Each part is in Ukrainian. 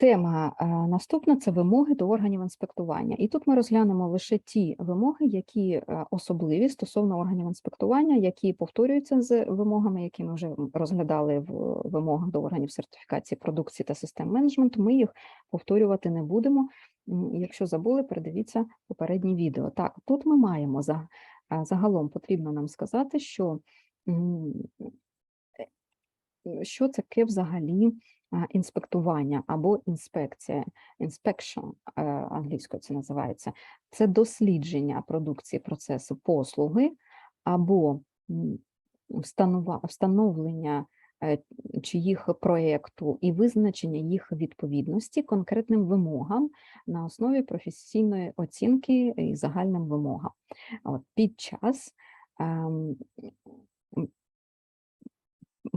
Тема е, наступна це вимоги до органів інспектування. І тут ми розглянемо лише ті вимоги, які е, особливі стосовно органів інспектування, які повторюються з вимогами, які ми вже розглядали в вимогах до органів сертифікації продукції та систем менеджменту. Ми їх повторювати не будемо. Якщо забули, передивіться попереднє відео. Так, тут ми маємо е, загалом потрібно нам сказати, що що таке взагалі інспектування або інспекція, inspection е, англійською це називається, це дослідження продукції процесу послуги або встановлення е, чи їх проєкту і визначення їх відповідності конкретним вимогам на основі професійної оцінки і загальним вимогам. От, під час ем,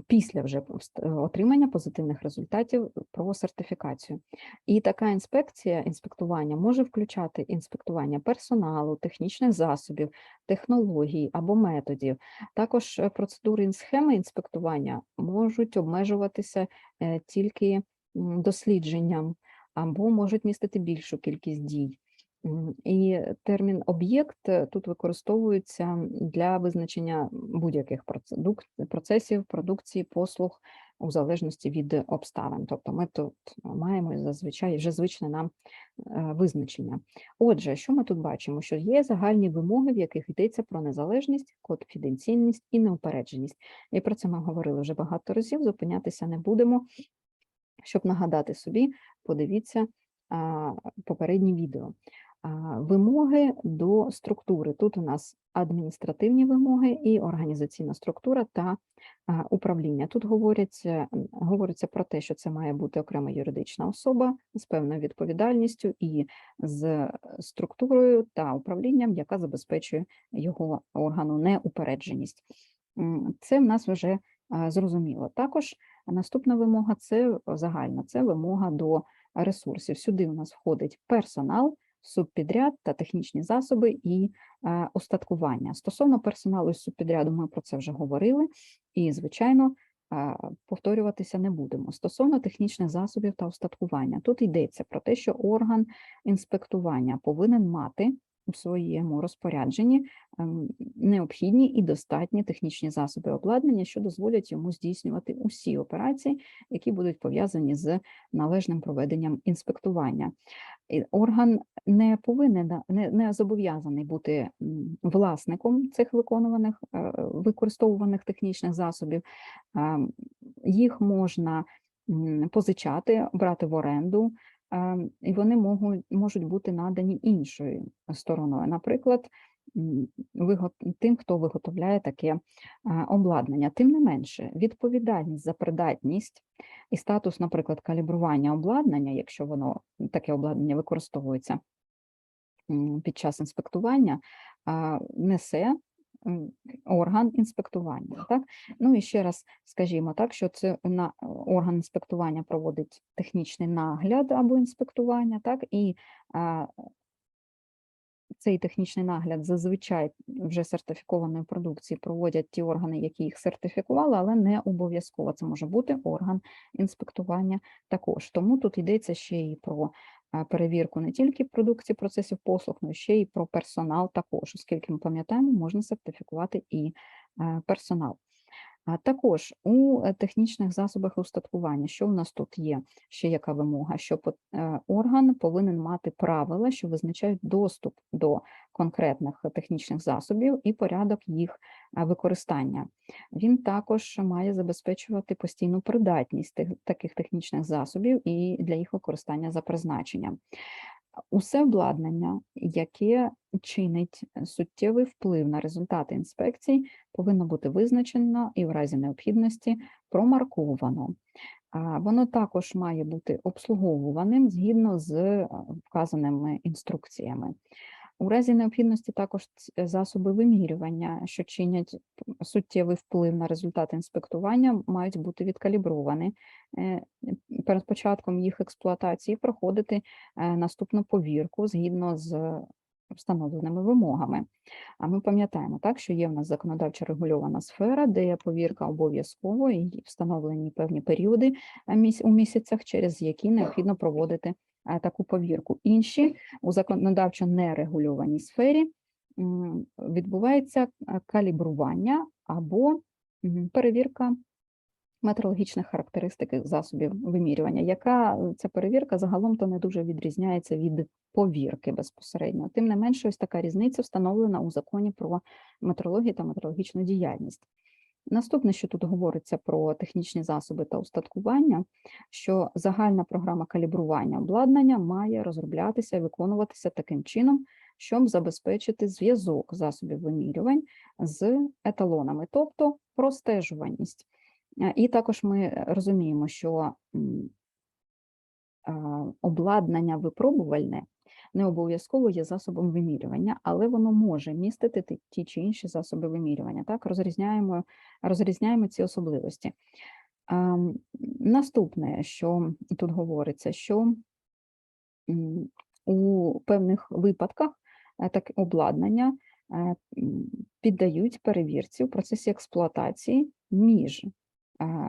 після вже е, отримання позитивних результатів про сертифікацію. І така інспекція, інспектування може включати інспектування персоналу, технічних засобів, технологій або методів. Також е, процедури схеми інспектування можуть обмежуватися е, тільки дослідженням або можуть містити більшу кількість дій. І термін об'єкт е, тут використовується для визначення будь-яких процесів, продукції, послуг у залежності від обставин. Тобто ми тут маємо зазвичай вже звичне нам е, визначення. Отже, що ми тут бачимо? Що є загальні вимоги, в яких йдеться про незалежність, конфіденційність і неупередженість. І про це ми говорили вже багато разів, зупинятися не будемо. Щоб нагадати собі, подивіться а, попереднє відео. Вимоги до структури. Тут у нас адміністративні вимоги і організаційна структура та управління. Тут говориться, говориться про те, що це має бути окрема юридична особа з певною відповідальністю і з структурою та управлінням, яка забезпечує його органу неупередженість. Це в нас вже зрозуміло. Також наступна вимога це загальна, це вимога до ресурсів. Сюди у нас входить персонал, субпідряд та технічні засоби і е, устаткування. Стосовно персоналу і субпідряду, ми про це вже говорили, і, звичайно, е, повторюватися не будемо. Стосовно технічних засобів та устаткування, тут йдеться про те, що орган інспектування повинен мати у своєму розпорядженні ем, необхідні і достатні технічні засоби обладнання, що дозволять йому здійснювати усі операції, які будуть пов'язані з належним проведенням інспектування. Орган не повинен не, не зобов'язаний бути власником цих виконуваних е, використовуваних технічних засобів. Ем, Їх можна позичати, брати в оренду, і вони можуть, можуть бути надані іншою стороною. Наприклад, тим, хто виготовляє таке обладнання. Тим не менше, відповідальність за придатність і статус, наприклад, калібрування обладнання, якщо воно таке обладнання використовується під час інспектування, несе орган інспектування. Так? Ну і ще раз скажімо так, що це на орган інспектування проводить технічний нагляд або інспектування, так і а, цей технічний нагляд зазвичай вже сертифікованої продукції проводять ті органи, які їх сертифікували, але не обов'язково це може бути орган інспектування також. Тому тут йдеться ще і про е, перевірку не тільки продукції процесів послуг, але ще й про персонал також, оскільки ми пам'ятаємо, можна сертифікувати і е, персонал. Також у е, технічних засобах устаткування, що в нас тут є? Ще яка вимога? Що е, орган повинен мати правила, що визначають доступ до конкретних технічних засобів і порядок їх е, використання. Він також має забезпечувати постійну придатність таких технічних засобів і для їх використання за призначенням. Усе обладнання, яке чинить суттєвий вплив на результати інспекцій, повинно бути визначено і в разі необхідності промарковано. Воно також має бути обслуговуваним згідно з вказаними інструкціями. У разі необхідності також засоби вимірювання, що чинять суттєвий вплив на результати інспектування, мають бути відкалібровані е, перед початком їх експлуатації, проходити е, наступну повірку згідно з встановленими вимогами. А ми пам'ятаємо так, що є в нас законодавчо регульована сфера, де повірка обов'язково і встановлені певні періоди е, у місяцях, через які необхідно проводити е, таку повірку. Інші у законодавчо нерегульованій сфері відбувається е, калібрування або перевірка метрологічних характеристик засобів вимірювання, яка е, ця перевірка загалом то не дуже відрізняється від повірки безпосередньо. Тим не менше, ось така різниця встановлена у законі про метрологію та метрологічну діяльність. Наступне, що тут говориться про технічні засоби та устаткування, що загальна програма калібрування обладнання має розроблятися і виконуватися таким чином, щоб забезпечити зв'язок засобів вимірювань з еталонами, тобто простежуваність. Е, І також ми розуміємо, що обладнання випробувальне не обов'язково є засобом вимірювання, але воно може містити ті- чи інші засоби вимірювання. Так, розрізняємо, розрізняємо ці особливості. А, Наступне, що тут говориться, що у певних випадках е, так обладнання е, піддають перевірці в процесі експлуатації між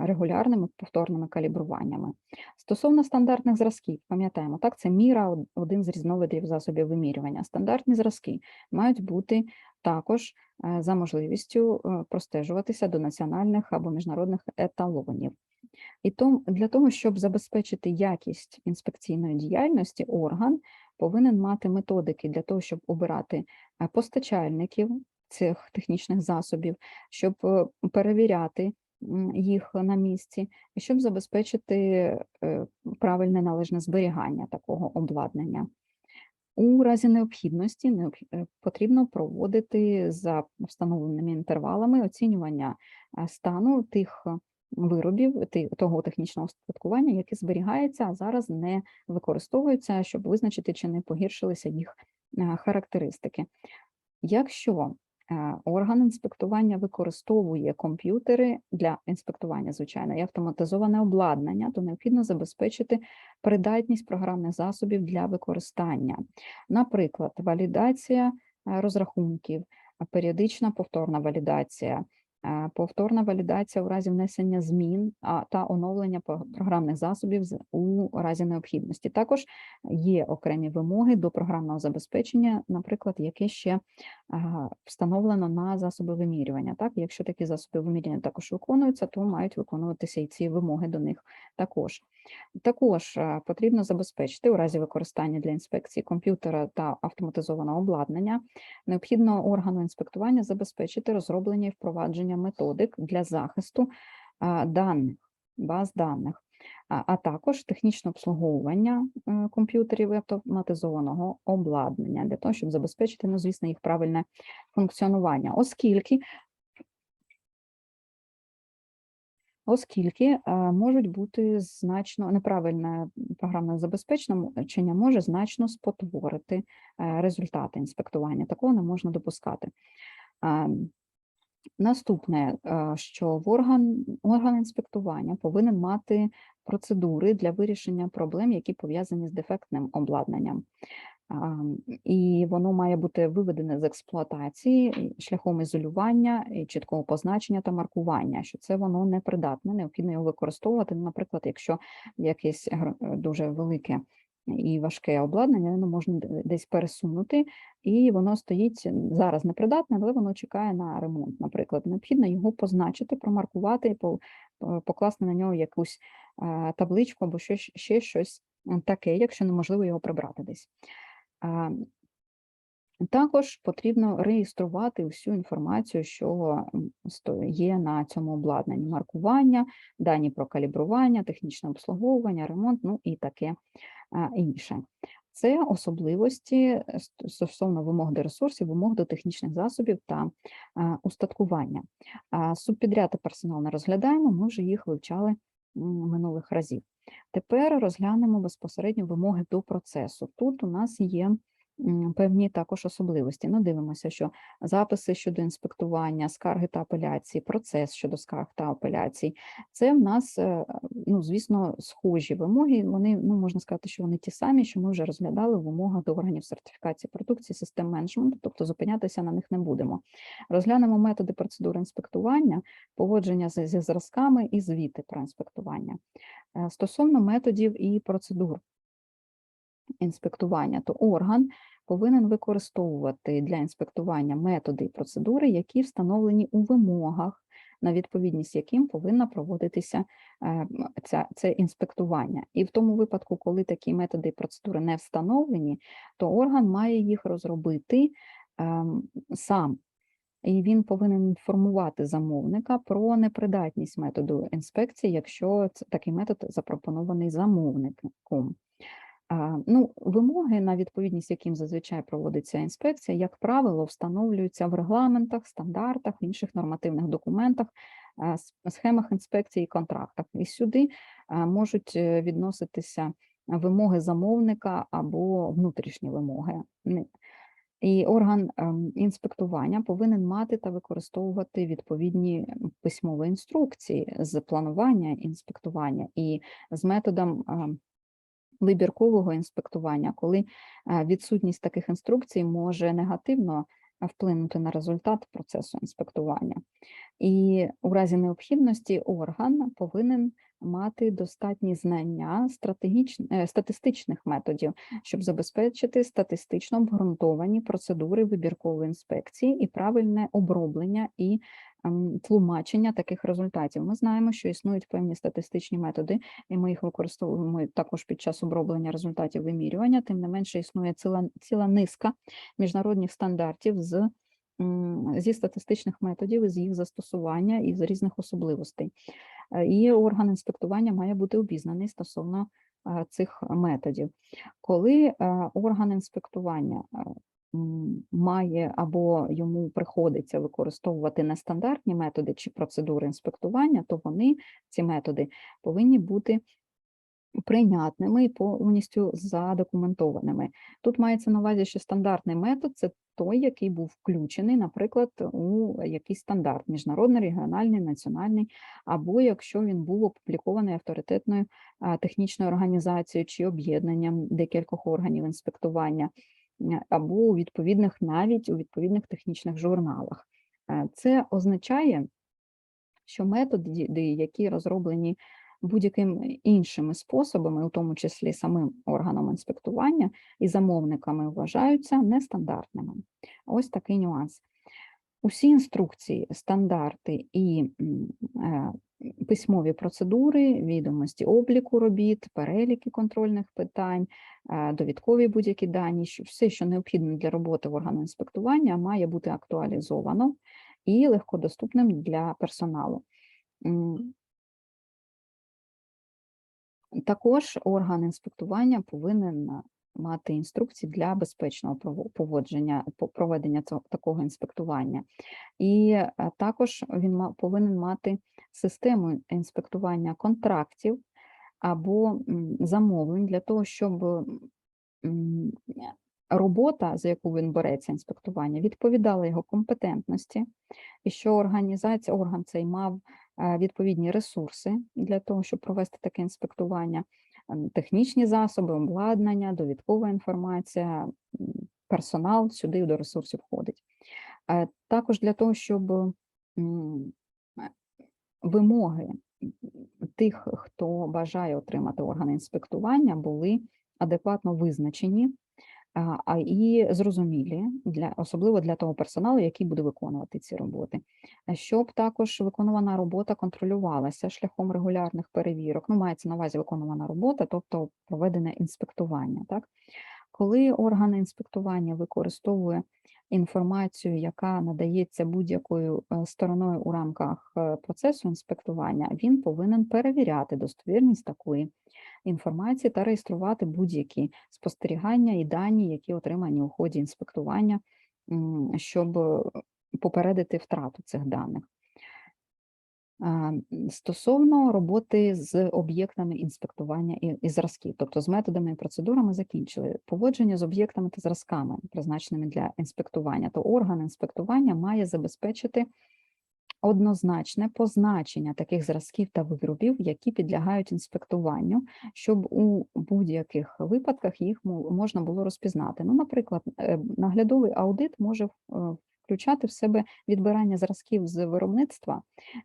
регулярними повторними калібруваннями. Стосовно стандартних зразків, пам'ятаємо, так, це міра один з різновидів засобів вимірювання. Стандартні зразки мають бути також е, за можливістю е, простежуватися до національних або міжнародних еталонів. І тому для того, щоб забезпечити якість інспекційної діяльності, орган повинен мати методики для того, щоб обирати е, постачальників цих технічних засобів, щоб е, перевіряти їх на місці, щоб забезпечити е, правильне належне зберігання такого обладнання. У разі необхідності необх- е, потрібно проводити за встановленими інтервалами оцінювання е, стану тих виробів, того технічного устаткування, яке зберігається, а зараз не використовується, щоб визначити, чи не погіршилися їх характеристики. Якщо орган інспектування використовує комп'ютери для інспектування, звичайно, і автоматизоване обладнання, то необхідно забезпечити придатність програмних засобів для використання. Наприклад, валідація е, розрахунків, періодична повторна валідація, е, повторна валідація у разі внесення змін та оновлення програмних засобів у разі необхідності. Також є окремі вимоги до програмного забезпечення, наприклад, яке ще встановлено на засоби вимірювання. Так, якщо такі засоби вимірювання також виконуються, то мають виконуватися і ці вимоги до них також. Також е, потрібно забезпечити у разі використання для інспекції комп'ютера та автоматизованого обладнання, необхідно органу інспектування забезпечити розроблення і впровадження методик для захисту даних, баз даних, а, а також технічне обслуговування е, комп'ютерів і автоматизованого обладнання для того, щоб забезпечити, ну, звісно, їх правильне функціонування, оскільки оскільки можуть бути значно неправильне програмне забезпечення може значно спотворити е, результати інспектування. Такого не можна допускати. Наступне, е, що в орган, орган інспектування повинен мати процедури для вирішення проблем, які пов'язані з дефектним обладнанням. І воно має бути виведене з експлуатації шляхом ізолювання, і чіткого позначення та маркування, що це воно непридатне, необхідно його використовувати. Ну, Наприклад, якщо якесь дуже велике і важке обладнання, воно можна десь пересунути, і воно стоїть зараз непридатне, але воно чекає на ремонт. Наприклад, необхідно його позначити, промаркувати покласти на нього якусь е, табличку або ще щось таке, якщо неможливо його прибрати десь. Також потрібно реєструвати всю інформацію, що є на цьому обладнанні: маркування, дані про калібрування, технічне обслуговування, ремонт, ну і таке інше. Це особливості е, стосовно вимог до ресурсів, вимог до технічних засобів та устаткування. Субпідряд і персонал не розглядаємо, ми вже їх вивчали минулих разів. Тепер розглянемо безпосередньо вимоги до процесу. Тут у нас є певні також особливості. Ну, дивимося, що записи щодо інспектування, скарги та апеляції, процес щодо скарг та апеляцій. Це в нас, е, ну, звісно, схожі вимоги. Вони, ну, можна сказати, що вони ті самі, що ми вже розглядали в вимогах до органів сертифікації продукції, систем менеджменту, тобто зупинятися на них не будемо. Розглянемо методи процедури інспектування, поводження зі зразками і звіти про інспектування. Е, Стосовно методів і процедур інспектування, то орган повинен використовувати для інспектування методи і процедури, які встановлені у вимогах, на відповідність яким повинна проводитися е, ця, це інспектування. І в тому випадку, коли такі методи і процедури не встановлені, то орган має їх розробити ем, сам. І він повинен інформувати замовника про непридатність методу інспекції, якщо такий метод запропонований замовником. Ну, вимоги, на відповідність яким зазвичай проводиться інспекція, як правило, встановлюються в регламентах, стандартах, інших нормативних документах, схемах інспекції і контрактах. І сюди можуть е, відноситися вимоги замовника або внутрішні вимоги. І орган ем, інспектування повинен мати та використовувати відповідні письмові інструкції з планування інспектування і з методом ем, вибіркового інспектування, коли е, відсутність таких інструкцій може негативно е, вплинути на результат процесу інспектування. І у разі необхідності орган повинен мати достатні знання е, статистичних методів, щоб забезпечити статистично обґрунтовані процедури вибіркової інспекції і правильне оброблення і тлумачення таких результатів. Ми знаємо, що існують певні статистичні методи, і ми їх використовуємо також під час оброблення результатів вимірювання. Тим не менше, існує ціла, ціла низка міжнародних стандартів з зі статистичних методів, із їх застосування і з різних особливостей. Е, І орган інспектування має бути обізнаний стосовно е, цих методів. Коли е, орган інспектування має або йому приходиться використовувати нестандартні методи чи процедури інспектування, то вони, ці методи, повинні бути прийнятними і повністю задокументованими. Тут мається на увазі, що стандартний метод це той, який був включений, наприклад, у якийсь стандарт міжнародний, регіональний, національний, або якщо він був опублікований авторитетною технічною організацією чи об'єднанням декількох органів інспектування, або у відповідних навіть у відповідних технічних журналах. Е, Це означає, що методи, які розроблені будь-якими іншими способами, у тому числі самим органом інспектування і замовниками, вважаються нестандартними. Ось такий нюанс. Усі інструкції, стандарти і е, письмові процедури, відомості обліку робіт, переліки контрольних питань, е, довідкові будь-які дані, все, що необхідно для роботи в органу інспектування, має бути актуалізовано і легкодоступним для персоналу. Також орган інспектування повинен а, мати інструкції для безпечного поводження, проведення цього такого інспектування. І е, також він повинен мати систему інспектування контрактів або замовлень для того, щоб робота, за яку він береться інспектування, відповідала його компетентності, і що організація, орган цей мав е, відповідні ресурси для того, щоб провести таке інспектування, технічні засоби, обладнання, довідкова інформація, персонал сюди до ресурсів входить. Е, Також для того, щоб е, вимоги тих, хто бажає отримати органи інспектування, були адекватно визначені а, і зрозумілі для особливо для того персоналу, який буде виконувати ці роботи, щоб також виконувана робота контролювалася шляхом регулярних перевірок. Ну, мається на увазі виконувана робота, тобто проведене інспектування. Так, коли орган інспектування використовує інформацію, яка надається будь-якою е, стороною у рамках е, процесу інспектування, він повинен перевіряти достовірність такої інформації та реєструвати будь-які спостерігання і дані, які отримані у ході інспектування, щоб е, попередити втрату цих даних. Стосовно роботи з об'єктами інспектування і, зразків, тобто з методами і процедурами закінчили поводження з об'єктами та зразками, призначеними для інспектування, то орган інспектування має забезпечити однозначне позначення таких зразків та виробів, які підлягають інспектуванню, щоб у будь-яких випадках їх можна було розпізнати. Ну, наприклад, е, наглядовий аудит може е, включати в себе відбирання зразків з виробництва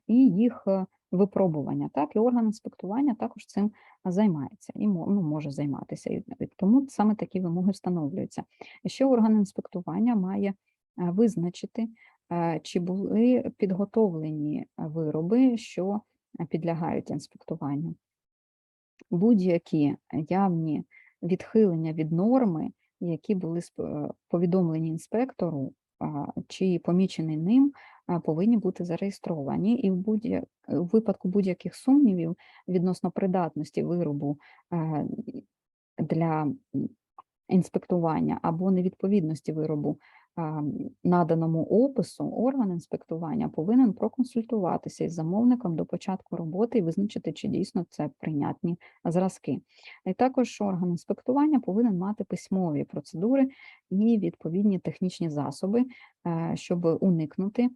і їх е, випробування. Так, і орган інспектування також цим займається і ну, може займатися. І тому саме такі вимоги встановлюються. Ще орган інспектування має визначити, чи були підготовлені вироби, що е, підлягають інспектуванню. Будь-які явні відхилення від норми, які були е, повідомлені інспектору чи помічені ним, повинні бути зареєстровані, і в будь у випадку будь-яких сумнівів відносно придатності виробу е, для інспектування або невідповідності виробу наданому опису, орган інспектування повинен проконсультуватися із замовником до початку роботи і визначити, чи дійсно це прийнятні зразки. І також орган інспектування повинен мати письмові процедури і відповідні технічні засоби, е, щоб уникнути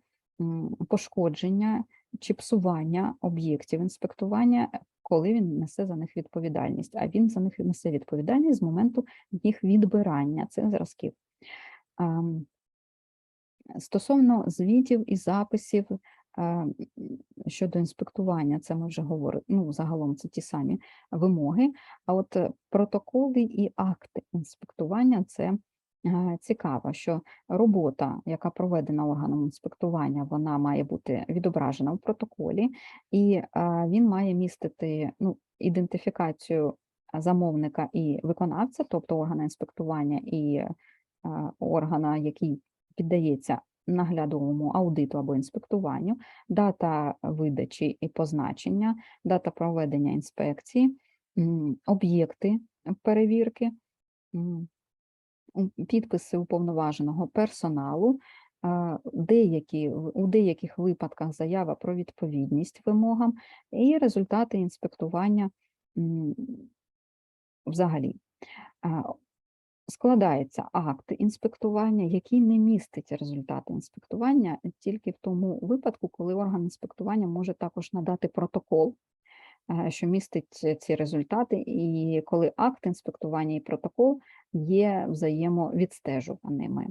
пошкодження чи псування об'єктів інспектування, коли він несе за них відповідальність. А він за них несе відповідальність з моменту їх відбирання цих зразків. Стосовно звітів і записів е, щодо інспектування, це ми вже говорили, ну, загалом це ті самі вимоги. А от е, протоколи і акти інспектування це е, цікаво, що робота, яка проведена органом інспектування, вона має бути відображена в протоколі, і він має містити ну, ідентифікацію замовника і виконавця, тобто органа інспектування і органа, який піддається наглядовому аудиту або інспектуванню, дата видачі і позначення, дата проведення інспекції, об'єкти перевірки, підписи уповноваженого персоналу, деякі, у деяких випадках заява про відповідність вимогам і результати інспектування взагалі. Складається акт інспектування, який не містить результати інспектування тільки в тому випадку, коли орган інспектування може також надати протокол, е, що містить ці результати, і коли акт інспектування і протокол є взаємовідстежуваними.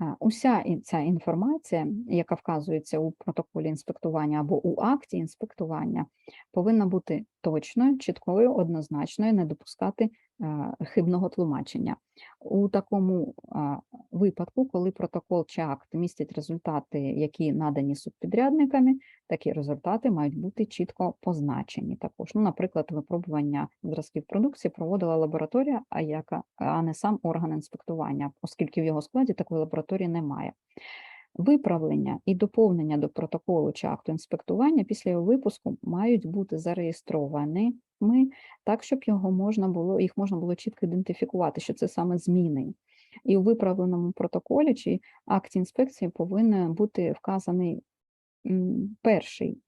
Е, Уся ця інформація, яка вказується у протоколі інспектування або у акті інспектування, повинна бути точною, чіткою, однозначною, не допускати хибного тлумачення. У такому випадку, коли протокол чи акт містять результати, які надані субпідрядниками, такі результати мають бути чітко позначені. Також, ну, наприклад, випробування зразків продукції проводила лабораторія, а яка а не сам орган інспектування, оскільки в його складі такої лабораторії немає. Виправлення і доповнення до протоколу чи акту інспектування після його випуску мають бути зареєстрованими так, щоб його можна було, їх можна було чітко ідентифікувати, що це саме зміни. І у виправленому протоколі чи акті інспекції повинен бути вказаний перший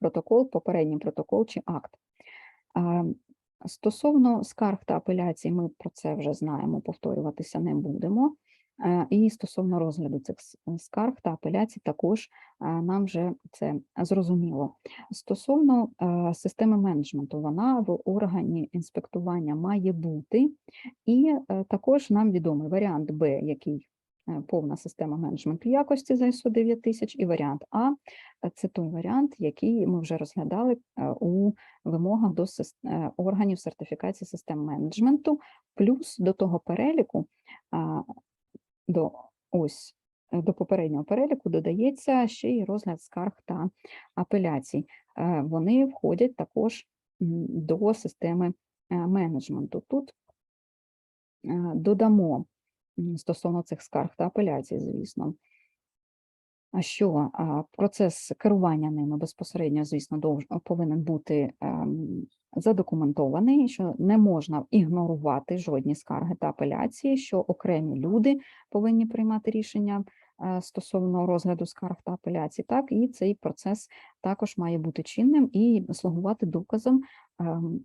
протокол, попередній протокол чи акт. Стосовно скарг та апеляцій, ми про це вже знаємо, повторюватися не будемо. І стосовно розгляду цих скарг та апеляцій, також нам вже це зрозуміло. Стосовно е, системи менеджменту, вона в органі інспектування має бути, і е, також нам відомий варіант Б, який е, повна система менеджменту якості за ISO 9000, і варіант А це той варіант, який ми вже розглядали у вимогах до органів сертифікації систем менеджменту, плюс до того переліку, до ось е, до попереднього переліку додається ще й розгляд скарг та апеляцій. Е, Вони входять також до системи е, менеджменту. Тут додамо стосовно цих скарг та апеляцій, звісно, що? Процес керування ними безпосередньо, звісно, довж- повинен бути ем, задокументований, що не можна ігнорувати жодні скарги та апеляції, що окремі люди повинні приймати рішення стосовно розгляду скарг та апеляцій, так і цей процес також має бути чинним і слугувати доказом ем,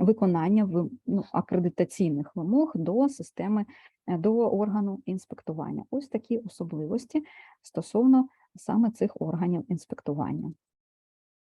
виконання ви- ну, акредитаційних вимог до системи, е, до органу інспектування. Ось такі особливості стосовно саме цих органів інспектування.